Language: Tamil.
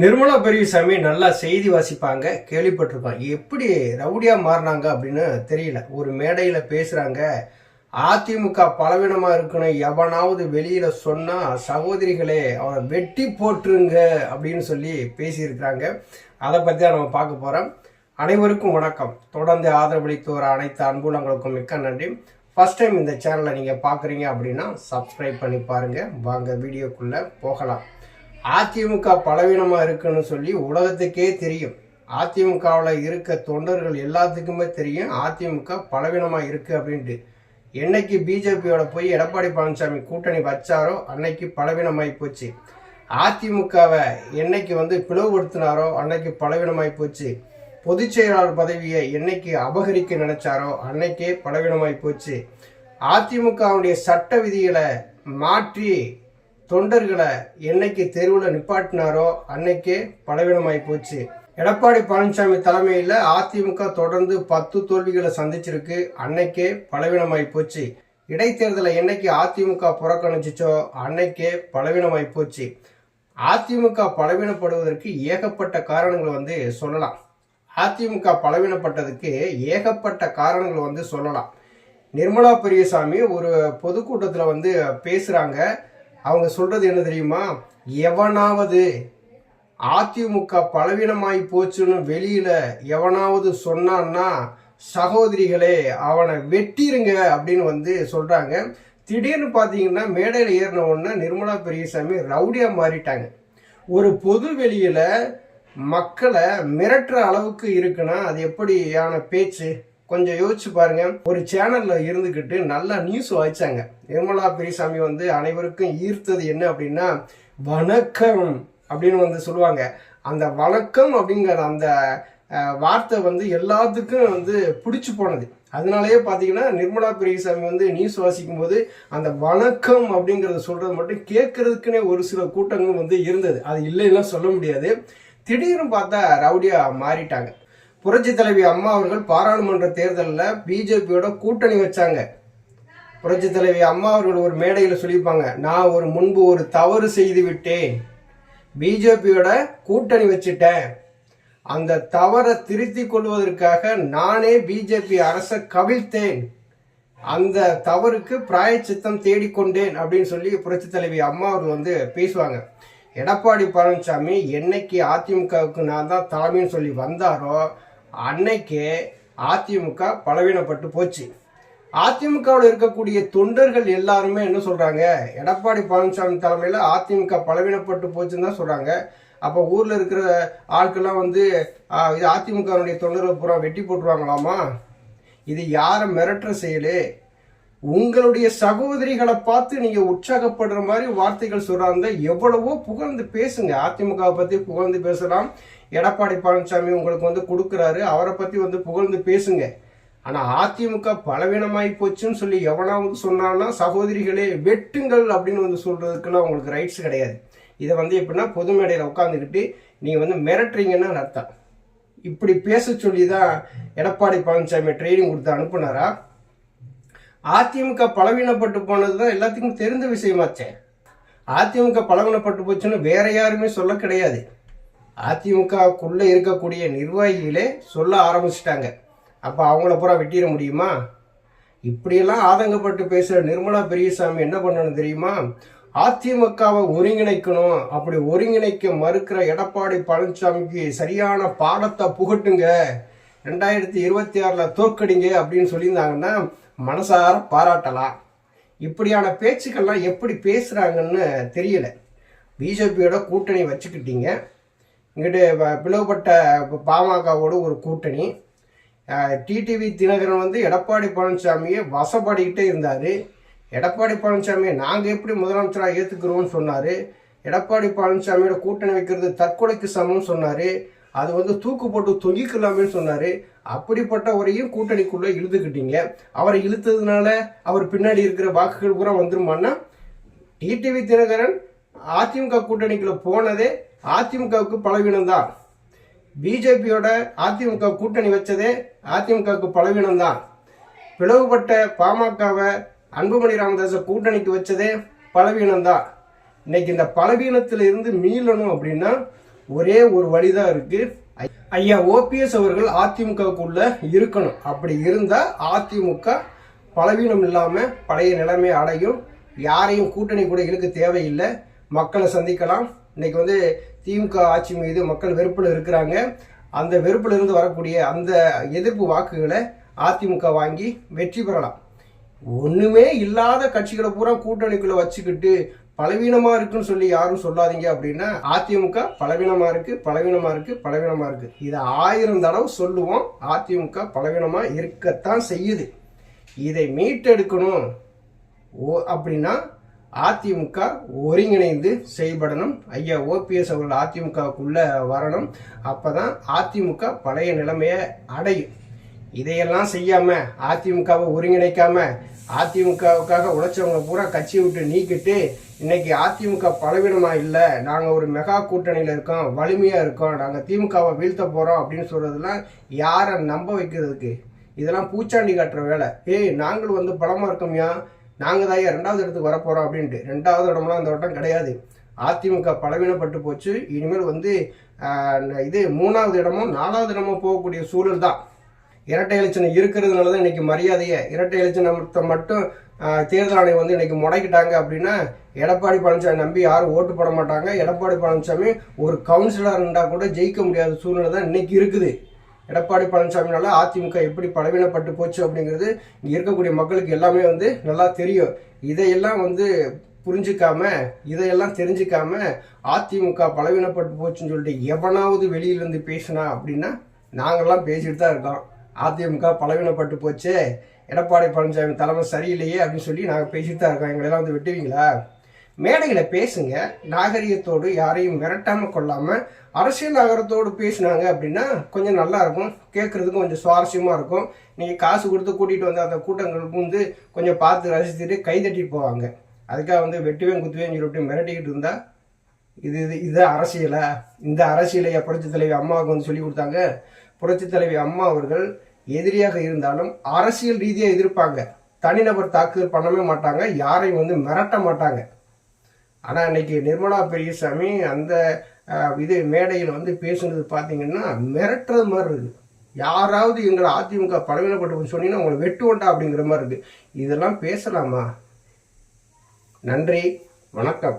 நிர்மலா பெரியசாமி நல்லா செய்தி வாசிப்பாங்க கேள்விப்பட்டிருக்கோம் எப்படி ரவுடியாக மாறினாங்க அப்படின்னு தெரியல. ஒரு மேடையில் பேசுகிறாங்க அதிமுக பலவீனமாக இருக்கணும் எவனாவது வெளியில் சொன்னால் சகோதரிகளே அவரை வெட்டி போட்டுருங்க அப்படின்னு சொல்லி பேசியிருக்கிறாங்க. அதை பற்றி தான் நம்ம பார்க்க போகிறோம் அனைவருக்கும் வணக்கம். தொடர்ந்து ஆதரவளித்து வர அனைத்து அன்புலங்களுக்கும் மிக்க நன்றி. ஃபஸ்ட் டைம் இந்த சேனலை நீங்கள் பார்க்குறீங்க அப்படின்னா சப்ஸ்கிரைப் பண்ணி பாருங்கள் வாங்க வீடியோக்குள்ளே போகலாம். அதிமுக பலவீனமாக இருக்குன்னு சொல்லி உலகத்துக்கே தெரியும். அதிமுகவில் இருக்க தொண்டர்கள் எல்லாத்துக்குமே தெரியும் அதிமுக பலவீனமாக இருக்கு அப்படின்ட்டு. என்னைக்கு பிஜேபியோட போய் எடப்பாடி பழனிசாமி கூட்டணி வச்சாரோ அன்னைக்கு பலவீனமாகி போச்சு. அதிமுகவை என்னைக்கு வந்து பிளவுபடுத்தினாரோ அன்னைக்கு பலவீனமாகி போச்சு. பொதுச் செயலாளர் பதவியை என்னைக்கு அபகரிக்க நினைச்சாரோ அன்னைக்கே பலவீனமாகி போச்சு. அதிமுகவுடைய சட்ட விதிகளை மாற்றி தொண்டர்களை என்னைக்கு தெருவில் நிப்பாட்டினாரோ அன்னைக்கே பலவீனமாகி போச்சு. எடப்பாடி பழனிசாமி தலைமையில் அதிமுக தொடர்ந்து பத்து தோல்விகளை சந்திச்சிருக்கு. அன்னைக்கே பலவீனமாகி போச்சு. இடைத்தேர்தலை என்னைக்கு அதிமுக புறக்கணிச்சிச்சோ அன்னைக்கே பலவீனமாகி போச்சு. அதிமுக பலவீனப்படுவதற்கு ஏகப்பட்ட காரணங்கள் வந்து சொல்லலாம். அதிமுக பலவீனப்பட்டதுக்கு ஏகப்பட்ட காரணங்கள் வந்து சொல்லலாம். நிர்மலா பெரியசாமி ஒரு பொதுக்கூட்டத்தில் வந்து பேசுகிறாங்க அவங்க சொல்றது என்ன தெரியுமா? எவனாவது அதிமுக பலவீனமாகி போச்சுன்னு வெளியில எவனாவது சொன்னான்னா சகோதரிகளே அவனை வெட்டிருங்க அப்படின்னு வந்து சொல்றாங்க. திடீர்னு பார்த்தீங்கன்னா மேடையில் ஏறின உடனே நிர்மலா பெரியசாமி ரவுடியா மாறிட்டாங்க. ஒரு பொது வெளியில மக்களை மிரட்டுற அளவுக்கு இருக்குன்னா அது எப்படியான பேச்சு? கொஞ்சம் யோசிச்சு பாருங்க. ஒரு சேனல்ல இருந்துகிட்டு நல்லா நியூஸ் வாய்ச்சாங்க. நிர்மலா பெரியசாமி வந்து அனைவருக்கும் ஈர்த்தது என்ன அப்படின்னா வணக்கம் அப்படின்னு வந்து சொல்லுவாங்க. அந்த வணக்கம் அப்படிங்கிற அந்த வார்த்தை வந்து எல்லாத்துக்கும் வந்து பிடிச்சு போனது. அதனாலயே பார்த்தீங்கன்னா நிர்மலா பெரியசாமி வந்து நியூஸ் வாசிக்கும் போது அந்த வணக்கம் அப்படிங்கிறத சொல்றது மட்டும் கேட்கறதுக்குன்னே ஒரு சில கூட்டங்கள் வந்து இருந்தது. அது இல்லைன்னா சொல்ல முடியாது. திடீர்னு பார்த்தா ரவுடியா மாறிட்டாங்க. புரட்சி தலைவி அம்மா அவர்கள் பாராளுமன்ற தேர்தலில் பிஜேபியோட கூட்டணி வச்சாங்க. புரட்சி தலைவி அம்மா அவர்கள் ஒரு மேடையில் சொல்லியிருப்பாங்க நான் ஒரு முன்பு ஒரு தவறு செய்து விட்டேன். பிஜேபியோட கூட்டணி வச்சுட்டேன். அந்த தவறை திருத்தி கொள்வதற்காக நானே பிஜேபி அரசை கவிழ்த்தேன். அந்த தவறுக்கு பிராயச்சித்தம் தேடிக்கொண்டேன் அப்படின்னு சொல்லி புரட்சி தலைவி அம்மா அவர்கள் வந்து பேசுவாங்க. எடப்பாடி பழனிசாமி என்னைக்கு அதிமுகவுக்கு நான் தான் தலைமைன்னு சொல்லி வந்தாரோ அன்னைக்கே அதிமுக பலவீனப்பட்டு போச்சு. அதிமுகவில் இருக்கக்கூடிய தொண்டர்கள் எல்லாருமே என்ன சொல்றாங்க? எடப்பாடி பழனிசாமி தலைமையில் அதிமுக பலவீனப்பட்டு போச்சுன்னு தான் சொல்றாங்க. அப்போ ஊரில் இருக்கிற ஆட்கள்லாம் வந்து இது அதிமுகவுடைய தொண்டர்கள் பூரா வெட்டி போட்டுருவாங்களாமா? இது யாரை மிரட்டுற செயலு? உங்களுடைய சகோதரிகளை பார்த்து நீங்க உற்சாகப்படுற மாதிரி வார்த்தைகள் சொல்றாங்க எவ்வளவோ புகழ்ந்து பேசுங்க. அதிமுகவை பத்தி புகழ்ந்து பேசலாம். எடப்பாடி பழனிசாமி உங்களுக்கு வந்து கொடுக்குறாரு. அவரை பத்தி வந்து புகழ்ந்து பேசுங்க. ஆனா அதிமுக பலவீனமாயி போச்சுன்னு சொல்லி எவனாவது சொன்னான்னா சகோதரிகளே வெட்டுங்கள் அப்படின்னு வந்து சொல்றதுக்குலாம் உங்களுக்கு ரைட்ஸ் கிடையாது. இதை வந்து எப்படின்னா பொது மேடையில் உட்காந்துக்கிட்டு நீங்க வந்து மிரட்டுறீங்கன்னு அர்த்தம். இப்படி பேச சொல்லி தான் எடப்பாடி பழனிசாமி ட்ரைனிங் கொடுத்து அனுப்புனாரா? அதிமுக பலவீனப்பட்டு போனது தான் எல்லாத்துக்கும் தெரிந்த விஷயமாச்சே. அதிமுக பலவீனப்பட்டு போச்சுன்னு வேற யாருமே சொல்ல கிடையாது. அதிமுகக்குள்ளே இருக்கக்கூடிய நிர்வாகிகளே சொல்ல ஆரம்பிச்சிட்டாங்க. அப்போ அவங்கள பூரா வெட்டிட முடியுமா? இப்படியெல்லாம் ஆதங்கப்பட்டு பேசுகிற நிர்மலா பெரியசாமி என்ன பண்ணணும் தெரியுமா? அதிமுகவை ஒருங்கிணைக்கணும். அப்படி ஒருங்கிணைக்க மறுக்கிற எடப்பாடி பழனிசாமிக்கு சரியான பாடத்தை புகட்டுங்க. ரெண்டாயிரத்தி இருபத்தி ஆறில் தோற்கடிங்க அப்படின்னு சொல்லியிருந்தாங்கன்னா மனசார பாராட்டலாம். இப்படியான பேச்சுக்கள்லாம் எப்படி பேசுகிறாங்கன்னு தெரியல. பிஜேபியோட கூட்டணி வச்சுக்கிட்டீங்க. இங்கிட்டு வ- பிளவுபட்ட பாமகவோட ஒரு கூட்டணி. டிடிவி தினகரன் வந்து எடப்பாடி பழனிசாமியை வசப்பாடிக்கிட்டே இருந்தார். எடப்பாடி பழனிசாமியை நாங்கள் எப்படி முதலமைச்சராக ஏற்றுக்கிறோம்னு சொன்னார். எடப்பாடி பழனிசாமியோட கூட்டணி வைக்கிறது தற்கொலைக்கு சமம்னு சொன்னார். அது வந்து தூக்கு போட்டு தொங்கிக்கலாமேன்னு சொன்னார். அப்படிப்பட்டவரையும் கூட்டணிக்குள்ளே இழுத்துக்கிட்டீங்க அவரை இழுத்ததுனால அவர் பின்னாடி இருக்கிற வாக்குகள் பூரா வந்துருமான்னா டிடிவி தினகரன் அதிமுக கூட்டணிக்குள்ள போனதே அதிமுகவுக்கு பலவீனம் தான் பிஜேபியோட அதிமுக கூட்டணி வச்சதே அதிமுகவுக்கு பலவீனம் தான் பிளவுபட்ட பாமகவை அன்புமணி ராமதாஸை கூட்டணிக்கு வச்சதே பலவீனம் தான் இன்னைக்கு இந்த பலவீனத்தில் இருந்து மீளணும் அப்படின்னா ஒரே ஒரு வழிதான் இருக்கு. ஐயா ஓபிஎஸ் அவர்கள் அதிமுகவுக்குள்ள இருக்கணும். அப்படி இருந்தா அதிமுக பலவீனம் இல்லாம பழைய நிலைமை அடையும். யாரையும் கூட்டணி கூட இழுக்க தேவையில்லை. மக்களை சந்திக்கலாம். இன்னைக்கு வந்து திமுக ஆட்சி மீது மக்கள் வெறுப்புல இருக்கிறாங்க. அந்த வெறுப்புல இருந்து வரக்கூடிய அந்த எதிர்ப்பு வாக்குகளை அதிமுக வாங்கி வெற்றி பெறலாம். ஒண்ணுமே இல்லாத கட்சிகளை பூரா கூட்டணிக்குள்ள வச்சுக்கிட்டு பலவீனமா இருக்குன்னு சொல்லி யாரும் சொல்லாதீங்க அப்படின்னா அதிமுக பலவீனமா இருக்கு பலவீனமா இருக்கு பலவீனமா இருக்கு. இதை ஆயிரம் தடவை சொல்லுவோம் அதிமுக பலவீனமா இருக்கத்தான் செய்யுது. இதை மீட்டெடுக்கணும். ஓ அப்படின்னா அதிமுக ஒருங்கிணைந்து செயல்படணும். ஐயா ஓபிஎஸ் அவர்கள் அதிமுகவுக்குள்ள வரணும். அப்பதான் அதிமுக பழைய நிலைமையை அடையும். இதையெல்லாம் செய்யாம அதிமுகவை ஒருங்கிணைக்காம அதிமுகவுக்காக உழைச்சவங்க பூரா கட்சியை விட்டு நீக்கிட்டு இன்னைக்கு அதிமுக பலவீனமா இல்லை. நாங்கள் ஒரு மெகா கூட்டணியில் இருக்கோம். வலிமையாக இருக்கோம். நாங்கள் திமுகவை வீழ்த்த போகிறோம் அப்படின்னு சொல்கிறதுலாம் யாரை நம்ப வைக்கிறதுக்கு? இதெல்லாம் பூச்சாண்டி காட்டுற வேலை. ஏய் நாங்கள் வந்து பலமாக இருக்கோம்யா. நாங்கள் தான் ரெண்டாவது இடத்துக்கு வரப்போகிறோம் அப்படின்ட்டு. ரெண்டாவது இடம்லாம் அந்த வட்டம் கிடையாது. அதிமுக பலவீனப்பட்டு போச்சு. இனிமேல் வந்து இது மூணாவது இடமும் நாலாவது இடமும் போகக்கூடிய சூழல் தான். இரட்டை எலெக்ஷன் இருக்கிறதுனால தான் இன்னைக்கு மரியாதையை. இரட்டை எலெக்ஷன் மட்டும் தேர்தல் ஆணையம் வந்து இன்னைக்கு முடக்கிட்டாங்க அப்படின்னா எடப்பாடி பழனிசாமி நம்பி யாரும் ஓட்டு போட மாட்டாங்க. எடப்பாடி பழனிசாமி ஒரு கவுன்சிலர் இருந்தால் கூட ஜெயிக்க முடியாத சூழ்நிலை தான் இன்னைக்கு இருக்குது. எடப்பாடி பழனிசாமினால அதிமுக எப்படி பலவீனப்பட்டு போச்சு அப்படிங்கிறது இங்கே இருக்கக்கூடிய மக்களுக்கு எல்லாமே வந்து நல்லா தெரியும். இதையெல்லாம் வந்து புரிஞ்சிக்காம இதையெல்லாம் தெரிஞ்சிக்காம அதிமுக பலவீனப்பட்டு போச்சுன்னு சொல்லிட்டு எவனாவது வெளியிலேருந்து பேசினா அப்படின்னா நாங்கள்லாம் பேசிட்டு தான் இருக்கோம். அதிமுக பலவீனப்பட்டு போச்சே. எடப்பாடி பழனிசாமி தலைமை சரியில்லையே அப்படின்னு சொல்லி நாங்கள் பேசிட்டு தான் இருக்கோம். எங்களெல்லாம் வந்து வெட்டுவீங்களா? மேடையில் பேசுங்க. நாகரிகத்தோடு யாரையும் மிரட்டாமல் கொள்ளாமல் அரசியல் நகரத்தோடு பேசினாங்க அப்படின்னா கொஞ்சம் நல்லா இருக்கும். கேட்குறதுக்கும் கொஞ்சம் சுவாரஸ்யமாக இருக்கும். நீங்கள் காசு கொடுத்து கூட்டிகிட்டு வந்து அந்த கூட்டங்களுக்கு வந்து கொஞ்சம் பார்த்து ரசித்துட்டு கை தட்டிட்டு போவாங்க. அதுக்காக வந்து வெட்டுவேன் குத்துவேன்னு சொல்லிட்டு மிரட்டிக்கிட்டு இருந்தால் இது இது இது அரசியலா? இந்த அரசியலை புரட்சி தலைவி அம்மாவுக்கு வந்து சொல்லி கொடுத்தாங்க. புரட்சி தலைவி அம்மா அவர்கள் எதிரியாக இருந்தாலும் அரசியல் ரீதியாக எதிர்ப்பாங்க. தனிநபர் தாக்குதல் பண்ணவே மாட்டாங்க. யாரையும் வந்து மிரட்ட மாட்டாங்க. ஆனால் இன்னைக்கு நிர்மலா பெரியசாமி அந்த இது மேடையில் வந்து பேசுனது பார்த்தீங்கன்னா மிரட்டுறது மாதிரி இருக்குது யாராவது எங்களை அதிமுக பலவீனப்பட்டு சொன்னீங்கன்னா உங்களை வெட்டுவோண்டா அப்படிங்கிற மாதிரி இருக்குது இதெல்லாம் பேசலாமா? நன்றி. வணக்கம்.